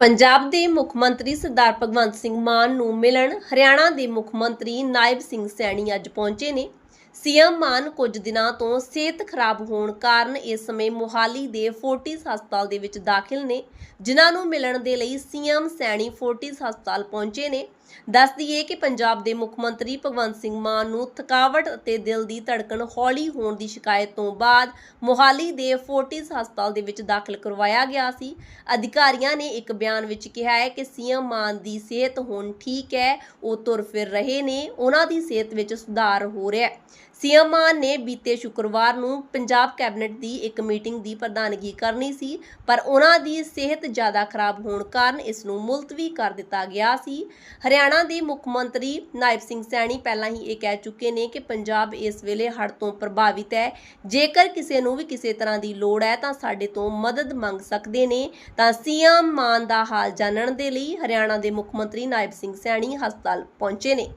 ਪੰਜਾਬ ਦੇ ਮੁੱਖ ਮੰਤਰੀ ਸਰਦਾਰ ਭਗਵੰਤ ਸਿੰਘ ਮਾਨ ਨੂੰ ਮਿਲਣ ਹਰਿਆਣਾ ਦੇ ਮੁੱਖ ਮੰਤਰੀ ਨਾਇਬ ਸਿੰਘ ਸੈਣੀ ਅੱਜ ਪਹੁੰਚੇ ਨੇ। ਸੀਐਮ ਮਾਨ ਕੁਝ ਦਿਨਾਂ ਤੋਂ ਸਿਹਤ ਖਰਾਬ ਹੋਣ ਕਾਰਨ ਇਸ ਸਮੇਂ ਮੋਹਾਲੀ ਦੇ ਫੋਰਟਿਸ ਹਸਪਤਾਲ ਦੇ ਵਿੱਚ ਦਾਖਲ ਨੇ, ਜਿਨ੍ਹਾਂ ਨੂੰ ਮਿਲਣ ਦੇ ਲਈ ਸੀਐਮ ਸੈਣੀ ਫੋਰਟਿਸ ਹਸਪਤਾਲ ਪਹੁੰਚੇ ਨੇ। ਦੱਸ ਦਈਏ ਕਿ ਪੰਜਾਬ ਦੇ ਮੁੱਖ ਮੰਤਰੀ ਭਗਵੰਤ ਸਿੰਘ ਮਾਨ ਨੂੰ ਥਕਾਵਟ ਅਤੇ ਦਿਲ ਦੀ ਧੜਕਣ ਹੌਲੀ ਹੋਣ ਦੀ ਸ਼ਿਕਾਇਤ ਤੋਂ ਬਾਅਦ ਮੋਹਾਲੀ ਦੇ ਫੋਰਟਿਸ ਹਸਪਤਾਲ ਦੇ ਵਿੱਚ ਦਾਖਲ ਕਰਵਾਇਆ ਗਿਆ ਸੀ। ਅਧਿਕਾਰੀਆਂ ਨੇ ਇੱਕ ਬਿਆਨ ਵਿੱਚ ਕਿਹਾ ਹੈ ਕਿ ਸੀਐਮ ਮਾਨ ਦੀ ਸਿਹਤ ਹੁਣ ਠੀਕ ਹੈ, ਉਹ ਤੁਰ ਫਿਰ ਰਹੇ ਨੇ, ਉਹਨਾਂ ਦੀ ਸਿਹਤ ਵਿੱਚ ਸੁਧਾਰ ਹੋ ਰਿਹਾ ਹੈ। ਸੀਐਮ ਮਾਨ ਨੇ ਬੀਤੇ ਸ਼ੁੱਕਰਵਾਰ ਨੂੰ ਪੰਜਾਬ ਕੈਬਨਿਟ ਦੀ ਇੱਕ ਮੀਟਿੰਗ ਦੀ ਪ੍ਰਧਾਨਗੀ ਕਰਨੀ ਸੀ, ਪਰ ਉਹਨਾਂ ਦੀ ਸਿਹਤ ਜ਼ਿਆਦਾ ਖਰਾਬ ਹੋਣ ਕਾਰਨ ਇਸ ਨੂੰ ਮੁਲਤਵੀ ਕਰ ਦਿੱਤਾ ਗਿਆ ਸੀ। ਹਰਿਆਣਾ ਦੇ ਮੁੱਖ ਮੰਤਰੀ ਨਾਇਬ ਸਿੰਘ ਸੈਣੀ ਪਹਿਲਾਂ ਹੀ ਇਹ ਕਹਿ ਚੁੱਕੇ ਨੇ ਕਿ ਪੰਜਾਬ ਇਸ ਵੇਲੇ ਹੜ੍ਹ ਤੋਂ ਪ੍ਰਭਾਵਿਤ ਹੈ। ਜੇਕਰ ਕਿਸੇ ਨੂੰ ਵੀ ਕਿਸੇ ਤਰ੍ਹਾਂ ਦੀ ਲੋੜ ਹੈ ਤਾਂ ਸਾਡੇ ਤੋਂ ਮਦਦ ਮੰਗ ਸਕਦੇ ਨੇ। ਤਾਂ ਸੀਐਮ ਮਾਨ ਦਾ ਹਾਲ ਜਾਣਨ ਦੇ ਲਈ ਹਰਿਆਣਾ ਦੇ ਮੁੱਖ ਮੰਤਰੀ ਨਾਇਬ ਸਿੰਘ ਸੈਣੀ ਹਸਪਤਾਲ ਪਹੁੰਚੇ ਨੇ।